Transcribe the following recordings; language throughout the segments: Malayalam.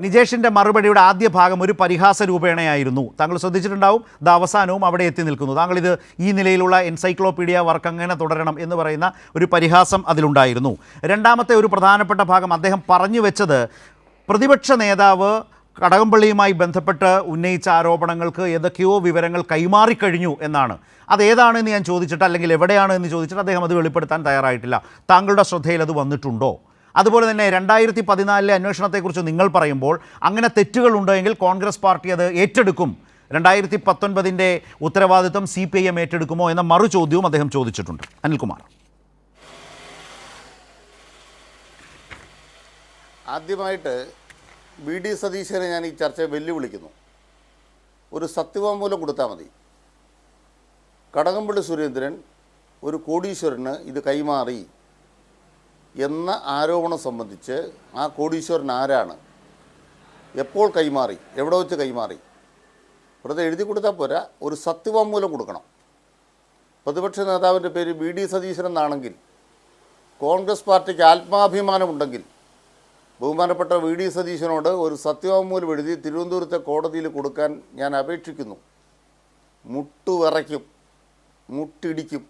നിജേഷിന്റെ മറുപടിയുടെ ആദ്യ ഭാഗം ഒരു പരിഹാസ രൂപേണയായിരുന്നു. താങ്കൾ ശ്രദ്ധിച്ചിട്ടുണ്ടാവും? ഇത് അവസാനവും അവിടെ എത്തി നിൽക്കുന്നു. താങ്കൾ ഇത് ഈ നിലയിലുള്ള എൻസൈക്ലോപീഡിയ വർക്ക് അങ്ങനെ തുടരണം എന്ന് പറയുന്ന ഒരു പരിഹാസം അതിലുണ്ടായിരുന്നു. രണ്ടാമത്തെ ഒരു പ്രധാനപ്പെട്ട ഭാഗം അദ്ദേഹം പറഞ്ഞു വെച്ചത് പ്രതിപക്ഷ നേതാവ് കടകംപള്ളിയുമായി ബന്ധപ്പെട്ട് ഉന്നയിച്ച ആരോപണങ്ങൾക്ക് ഏതൊക്കെയോ വിവരങ്ങൾ കൈമാറിക്കഴിഞ്ഞു എന്നാണ്. അതേതാണെന്ന് ഞാൻ ചോദിച്ചിട്ട് അല്ലെങ്കിൽ എവിടെയാണ് എന്ന് ചോദിച്ചിട്ട് അദ്ദേഹം അത് വെളിപ്പെടുത്താൻ തയ്യാറായിട്ടില്ല. താങ്കളുടെ ശ്രദ്ധയിൽ അത് വന്നിട്ടുണ്ടോ? അതുപോലെ തന്നെ രണ്ടായിരത്തി പതിനാലിലെ അന്വേഷണത്തെക്കുറിച്ച് നിങ്ങൾ പറയുമ്പോൾ അങ്ങനെ തെറ്റുകൾ ഉണ്ടെങ്കിൽ കോൺഗ്രസ് പാർട്ടി അത് ഏറ്റെടുക്കും. രണ്ടായിരത്തി പത്തൊൻപതിന്റെ ഉത്തരവാദിത്വം സി പി ഐ എം ഏറ്റെടുക്കുമോ എന്ന മറു ചോദ്യവും അദ്ദേഹം ചോദിച്ചിട്ടുണ്ട്. അനിൽകുമാർ. ആദ്യമായിട്ട് ബി ഡി സതീശനെ ഞാൻ ഈ ചർച്ചയെ വെല്ലുവിളിക്കുന്നു. ഒരു സത്യവാങ്മൂലം കൊടുത്താൽ മതി. കടകംപള്ളി സുരേന്ദ്രൻ ഒരു കോടീശ്വരന് ഇത് കൈമാറി. എന്ന ആരോപണം സംബന്ധിച്ച് ആ കോടീശ്വരൻ ആരാണ്? എപ്പോൾ കൈമാറി? എവിടെ വെച്ച് കൈമാറി? വെറുതെ എഴുതി കൊടുത്താൽ പോരാ. ഒരു സത്യവാങ്മൂലം കൊടുക്കണം. പ്രതിപക്ഷ നേതാവിന്റെ പേര് ബി ഡി സതീശൻ എന്നാണെങ്കിൽ കോൺഗ്രസ് പാർട്ടിക്ക് ആത്മാഭിമാനമുണ്ടെങ്കിൽ ബഹുമാനപ്പെട്ട വി ഡി സതീശനോട് ഒരു സത്യവാങ്മൂലം എഴുതി തിരുവനന്തപുരത്തെ കോടതിയിൽ കൊടുക്കാൻ ഞാൻ അപേക്ഷിക്കുന്നു. മുട്ടുവിറയ്ക്കും മുട്ടിടിക്കും.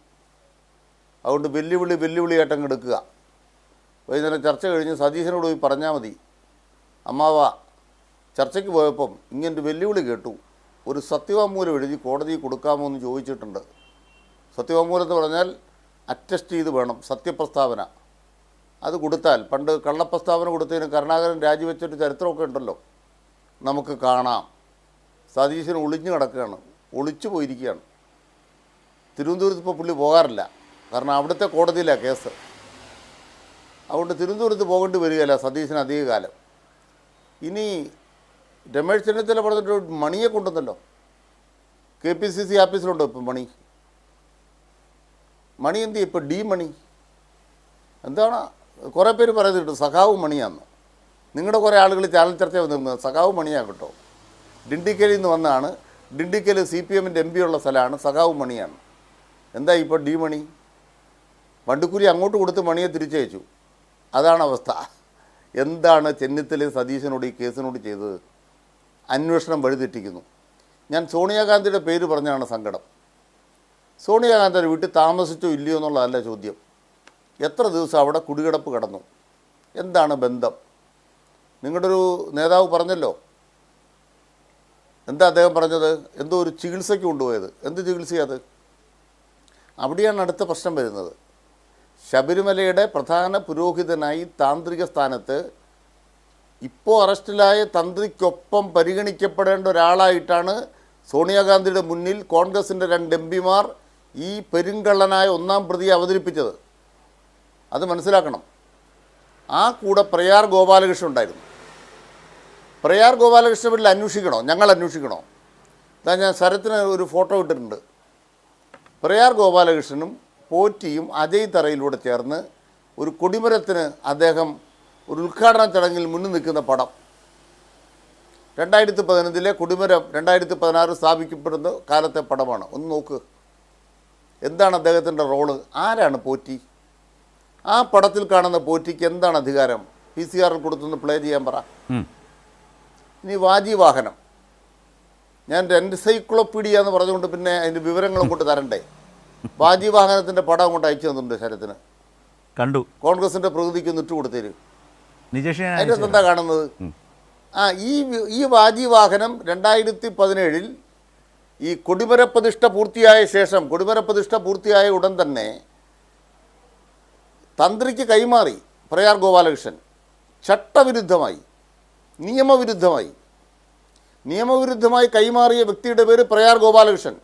അതുകൊണ്ട് വെല്ലുവിളി വെല്ലുവിളിയായിട്ടങ്ങ് എടുക്കുക. വൈകുന്നേരം ചർച്ച കഴിഞ്ഞ് സതീശനോട് പോയി പറഞ്ഞാൽ മതി. അമ്മാവ ചർച്ചയ്ക്ക് പോയപ്പം ഇങ്ങനൊരു വെല്ലുവിളി കേട്ടു. ഒരു സത്യവാങ്മൂലം എഴുതി കോടതിയിൽ കൊടുക്കാമോ എന്ന് ചോദിച്ചിട്ടുണ്ട്. സത്യവാങ്മൂലം എന്ന് പറഞ്ഞാൽ അറ്റസ്റ്റ് ചെയ്ത് വേണം സത്യപ്രസ്താവന. അത് കൊടുത്താൽ പണ്ട് കള്ളപ്രസ്താവന കൊടുത്തതിന് കരുണാകരൻ രാജിവെച്ചൊരു ചരിത്രമൊക്കെ ഉണ്ടല്ലോ. നമുക്ക് കാണാം. സതീശൻ ഒളിഞ്ഞു കിടക്കുകയാണ് ഒളിച്ചു പോയിരിക്കുകയാണ്. തിരുവനന്തപുരത്ത് ഇപ്പോൾ പുള്ളി പോകാറില്ല. കാരണം അവിടുത്തെ കോടതിയിലാണ് കേസ്. അതുകൊണ്ട് തിരുവനന്തപുരത്ത് പോകേണ്ടി വരികയില്ല സതീശന് അധികകാലം. ഇനി രമേശ് ചെന്നിത്തല പറഞ്ഞിട്ട് മണിയെ കൊണ്ടുവന്നല്ലോ. കെ പി സി സി ഓഫീസിലുണ്ടോ ഇപ്പം മണി? മണി എന്ത് ഇപ്പം ഡി മണി. എന്താണ്? കുറേ പേര് പറയുന്നുണ്ട് സഖാവ് മണിയാന്ന്. നിങ്ങളുടെ കുറേ ആളുകൾ ചാനൽ ചർച്ച വന്നിരുന്നത് സഖാവ് മണിയാണ് കേട്ടോ. ഡിണ്ടിക്കലിൽ നിന്ന് വന്നാണ്. ഡിണ്ടിക്കൽ സി പി എമ്മിന്റെ എം പി ഉള്ള സ്ഥലമാണ് സഖാവ് മണിയാണ് എന്താ ഇപ്പോൾ ഡി മണി? വണ്ടിക്കൂലി അങ്ങോട്ട് കൊടുത്ത് മണിയെ തിരിച്ചയച്ചു. അതാണ് അവസ്ഥ. എന്താണ് ചെന്നിത്തല സതീശനോട് ഈ കേസിനോട് ചെയ്തത്? അന്വേഷണം വഴിതെറ്റിക്കുന്നു. ഞാൻ സോണിയാഗാന്ധിയുടെ പേര് പറഞ്ഞാണ് സങ്കടം. സോണിയാഗാന്ധിയുടെ വീട്ടിൽ താമസിച്ചോ ഇല്ലയോ എന്നുള്ളതല്ല ചോദ്യം. എത്ര ദിവസം അവിടെ കുടികിടപ്പ് കടന്നു? എന്താണ് ബന്ധം? നിങ്ങളുടെ ഒരു നേതാവ് പറഞ്ഞല്ലോ. എന്താ അദ്ദേഹം പറഞ്ഞത്? എന്തോ ഒരു ചികിത്സയ്ക്ക് കൊണ്ടുപോയത്. എന്ത് ചികിത്സയത് അവിടെയാണ് അടുത്ത പ്രശ്നം വരുന്നത്. ശബരിമലയുടെ പ്രധാന പുരോഹിതനായി താന്ത്രിക സ്ഥാനത്ത് ഇപ്പോൾ അറസ്റ്റിലായ തന്ത്രിക്കൊപ്പം പരിഗണിക്കപ്പെടേണ്ട ഒരാളായിട്ടാണ് സോണിയാഗാന്ധിയുടെ മുന്നിൽ കോൺഗ്രസിന്റെ രണ്ട് എം പിമാർ ഈ പെരുങ്കള്ളനായ ഒന്നാം പ്രതിയെ അവതരിപ്പിച്ചത്. അത് മനസ്സിലാക്കണം. ആ കൂടെ പ്രയാർ ഗോപാലകൃഷ്ണൻ ഉണ്ടായിരുന്നു. പ്രയാർ ഗോപാലകൃഷ്ണൻ വീട്ടിൽ അന്വേഷിക്കണോ? ഞങ്ങൾ അന്വേഷിക്കണോ? ഞാൻ ശരത്തിന് ഒരു ഫോട്ടോ ഇട്ടിട്ടുണ്ട്. പ്രയാർ ഗോപാലകൃഷ്ണനും പോറ്റിയും അജയ് തറയിലൂടെ ചേർന്ന് ഒരു കൊടിമരത്തിന് അദ്ദേഹം ഒരു ഉദ്ഘാടന ചടങ്ങിൽ മുന്നിൽ നിൽക്കുന്ന പടം. രണ്ടായിരത്തി പതിനഞ്ചിലെ കൊടിമരം രണ്ടായിരത്തി പതിനാറ് സ്ഥാപിക്കപ്പെടുന്ന കാലത്തെ പടമാണ്. ഒന്ന് നോക്ക്. എന്താണ് അദ്ദേഹത്തിന്റെ റോൾ? ആരാണ് പോറ്റി? ആ പടത്തിൽ കാണുന്ന പോറ്റിക്ക് എന്താണ് അധികാരം? പി സി ആറിൽ കൊടുത്തൊന്ന് പ്ലേ ചെയ്യാൻ പറ. ഇനി വാജി വാഹനം. ഞാൻ എൻസൈക്ലോപീഡിയ എന്ന് പറഞ്ഞുകൊണ്ട് പിന്നെ അതിന്റെ വിവരങ്ങളും കൊണ്ട് തരണ്ടേ? വാജി വാഹനത്തിന്റെ പടം അങ്ങോട്ട് അയച്ചു തന്നിട്ടുണ്ട് ശരത്തിന്. കണ്ടു. കോൺഗ്രസിന്റെ പ്രകൃതിക്ക് ഒന്ന് ഇട്ട് കൊടുത്തേര് അതിന്റെ എന്താ കാണുന്നത്? ആ ഈ ഈ വാജി വാഹനം രണ്ടായിരത്തി പതിനേഴിൽ ഈ കൊടിമര പ്രതിഷ്ഠ പൂർത്തിയായ ശേഷം കൊടിമര പ്രതിഷ്ഠ പൂർത്തിയായ ഉടൻ തന്നെ തന്ത്രിക്ക് കൈമാറി പ്രയാർ ഗോപാലകൃഷ്ണൻ. ചട്ടവിരുദ്ധമായി നിയമവിരുദ്ധമായി നിയമവിരുദ്ധമായി കൈമാറിയ വ്യക്തിയുടെ പേര് പ്രയാർ ഗോപാലകൃഷ്ണൻ.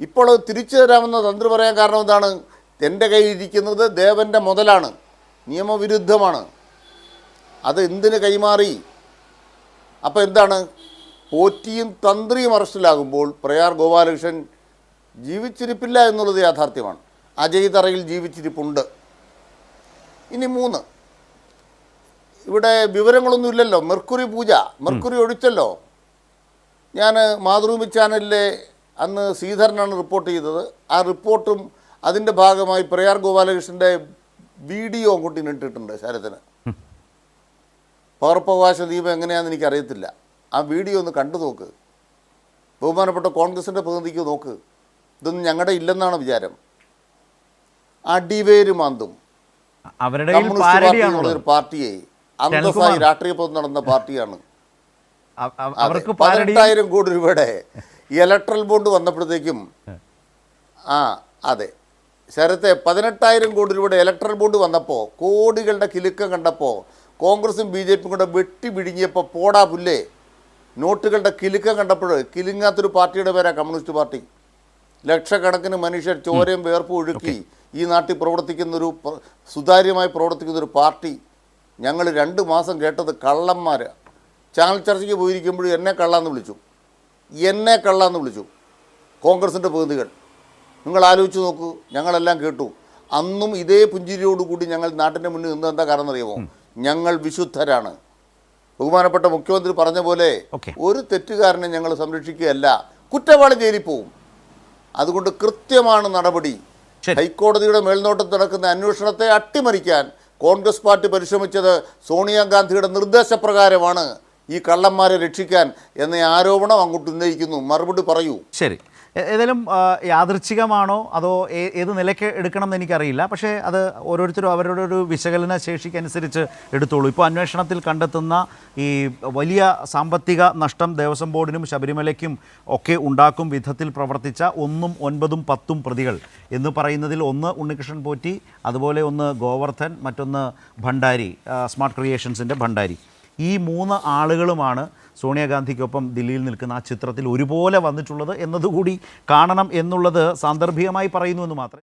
ഇപ്പോൾ അത് തിരിച്ചു തരാമെന്ന് തന്ത്രി പറയാൻ കാരണം എന്താണ്? എന്റെ കയ്യിലിരിക്കുന്നത് ദേവന്റെ മുതലാണ്. നിയമവിരുദ്ധമാണ്. അത് എന്തിന് കൈമാറി? അപ്പോൾ എന്താണ്? പോറ്റിയും തന്ത്രിയും അറസ്റ്റിലാകുമ്പോൾ പ്രയാർ ഗോപാലകൃഷ്ണൻ ജീവിച്ചിരിപ്പില്ല എന്നുള്ളത് യാഥാർത്ഥ്യമാണ്. അജയ് തറയിൽ ജീവിച്ചിരിപ്പുണ്ട്. ഇനി മൂന്ന്. ഇവിടെ വിവരങ്ങളൊന്നുമില്ലല്ലോ മെർക്കുറി പൂജ. മെർക്കുറി ഒഴിച്ചല്ലോ. ഞാൻ മാതൃഭൂമി ചാനലിലെ അന്ന് ശ്രീധരനാണ് റിപ്പോർട്ട് ചെയ്തത്. ആ റിപ്പോർട്ടും അതിന്റെ ഭാഗമായി പ്രയാർ ഗോപാലകൃഷ്ണന്റെ വീഡിയോ അങ്ങോട്ട് ഇട്ടിട്ടുണ്ട് ശരത്തിന്. പകർപ്പവകാശ നിയമം എങ്ങനെയാണെന്ന് എനിക്കറിയത്തില്ല. ആ വീഡിയോ ഒന്ന് കണ്ടു നോക്ക്. ബഹുമാനപ്പെട്ട കോൺഗ്രസിന്റെ പ്രതിനിധിക്ക് നോക്ക്. ഇതൊന്നും ഞങ്ങളുടെ ഇല്ലെന്നാണ് വിചാരം. അടിവേര് മാന്തും. അവരുടെ ഒരു പാർട്ടിയെ അന്തസ്സായി. രാഷ്ട്രീയ പൊതു നടന്ന പാർട്ടിയാണ്. അവർക്ക് പതിനെട്ടായിരം കോടി രൂപയുടെ ഇലക്ട്രൽ ബോണ്ട് വന്നപ്പോഴത്തേക്കും ആ. അതെ. ശരത്തെ പതിനെട്ടായിരം കോടി രൂപയുടെ ഇലക്ട്രൽ ബോണ്ട് വന്നപ്പോൾ കോടികളുടെ കിലുക്കം കണ്ടപ്പോൾ കോൺഗ്രസും ബി ജെ പിയും കൂടെ വെട്ടി പിടിഞ്ഞപ്പോൾ പോടാ പുല്ലേ. നോട്ടുകളുടെ കിലുക്കം കണ്ടപ്പോൾ കിലുങ്ങാത്തൊരു പാർട്ടിയുടെ പേരാ കമ്മ്യൂണിസ്റ്റ് പാർട്ടി. ലക്ഷക്കണക്കിന് മനുഷ്യർ ചോരയും വേർപ്പും ഒഴുക്കി ഈ നാട്ടിൽ പ്രവർത്തിക്കുന്നൊരു പ്ര- സുതാര്യമായി പ്രവർത്തിക്കുന്നൊരു പാർട്ടി. ഞങ്ങൾ രണ്ട് മാസം കേട്ടത് കള്ളന്മാർ ചാനൽ ചർച്ചയ്ക്ക് പോയിരിക്കുമ്പോഴും എന്നെ കള്ളാന്ന് വിളിച്ചു. എന്നെ കള്ളാന്ന് വിളിച്ചു. കോൺഗ്രസിന്റെ പ്രതിനിധികൾ. നിങ്ങൾ ആലോചിച്ച് നോക്കൂ ഞങ്ങളെല്ലാം കേട്ടു. അന്നും ഇതേ പുഞ്ചിരിയോടുകൂടി ഞങ്ങൾ നാട്ടിന്റെ മുന്നിൽ നിന്ന് എന്താ കാരണം അറിയാമോ? ഞങ്ങൾ വിശുദ്ധരാണ്. ബഹുമാനപ്പെട്ട മുഖ്യമന്ത്രി പറഞ്ഞ പോലെ. ഒരു തെറ്റുകാരനെ ഞങ്ങൾ സംരക്ഷിക്കുകയല്ല കുറ്റവാളി ജയിലിൽ പോവും. അതുകൊണ്ട് കൃത്യമാണ് നടപടി. ഹൈക്കോടതിയുടെ മേൽനോട്ടത്തിൽ നടക്കുന്ന അന്വേഷണത്തെ അട്ടിമറിക്കാൻ കോൺഗ്രസ് പാർട്ടി പരിശ്രമിച്ചത് സോണിയാഗാന്ധിയുടെ നിർദ്ദേശപ്രകാരമാണ്. ഈ കള്ളന്മാരെ രക്ഷിക്കാൻ എന്ന ആരോപണം അങ്ങോട്ട് ഉന്നയിക്കുന്നു. മറുപടി പറയൂ. ശരി. ഏതായാലും യാദൃച്ഛികമാണോ അതോ ഏത് നിലയ്ക്ക് എടുക്കണം എന്ന് എനിക്കറിയില്ല. പക്ഷേ അത് ഓരോരുത്തരും അവരുടെ ഒരു വിശകലന ശേഷിക്കനുസരിച്ച് എടുത്തോളൂ. ഇപ്പോൾ അന്വേഷണത്തിൽ കണ്ടെത്തുന്ന ഈ വലിയ സാമ്പത്തിക നഷ്ടം ദേവസ്വം ബോർഡിനും ശബരിമലയ്ക്കും ഒക്കെ ഉണ്ടാക്കും വിധത്തിൽ പ്രവർത്തിച്ച ഒന്നും ഒൻപതും പത്തും പ്രതികൾ എന്ന് പറയുന്നതിൽ ഒന്ന് ഉണ്ണികൃഷ്ണൻ പോറ്റി അതുപോലെ ഒന്ന് ഗോവർദ്ധൻ മറ്റൊന്ന് ഭണ്ഡാരി സ്മാർട്ട് ക്രിയേഷൻസിന്റെ ഭണ്ഡാരി. ഈ മൂന്ന് ആളുകളുമാണ് സോണിയാഗാന്ധിക്കൊപ്പം ദില്ലിയിൽ നിൽക്കുന്ന ആ ചിത്രത്തിൽ ഒരുപോലെ വന്നിട്ടുള്ളത് എന്നതുകൂടി കാണണം എന്നുള്ളത് സാന്ദർഭികമായി പറയുന്നു എന്ന് മാത്രം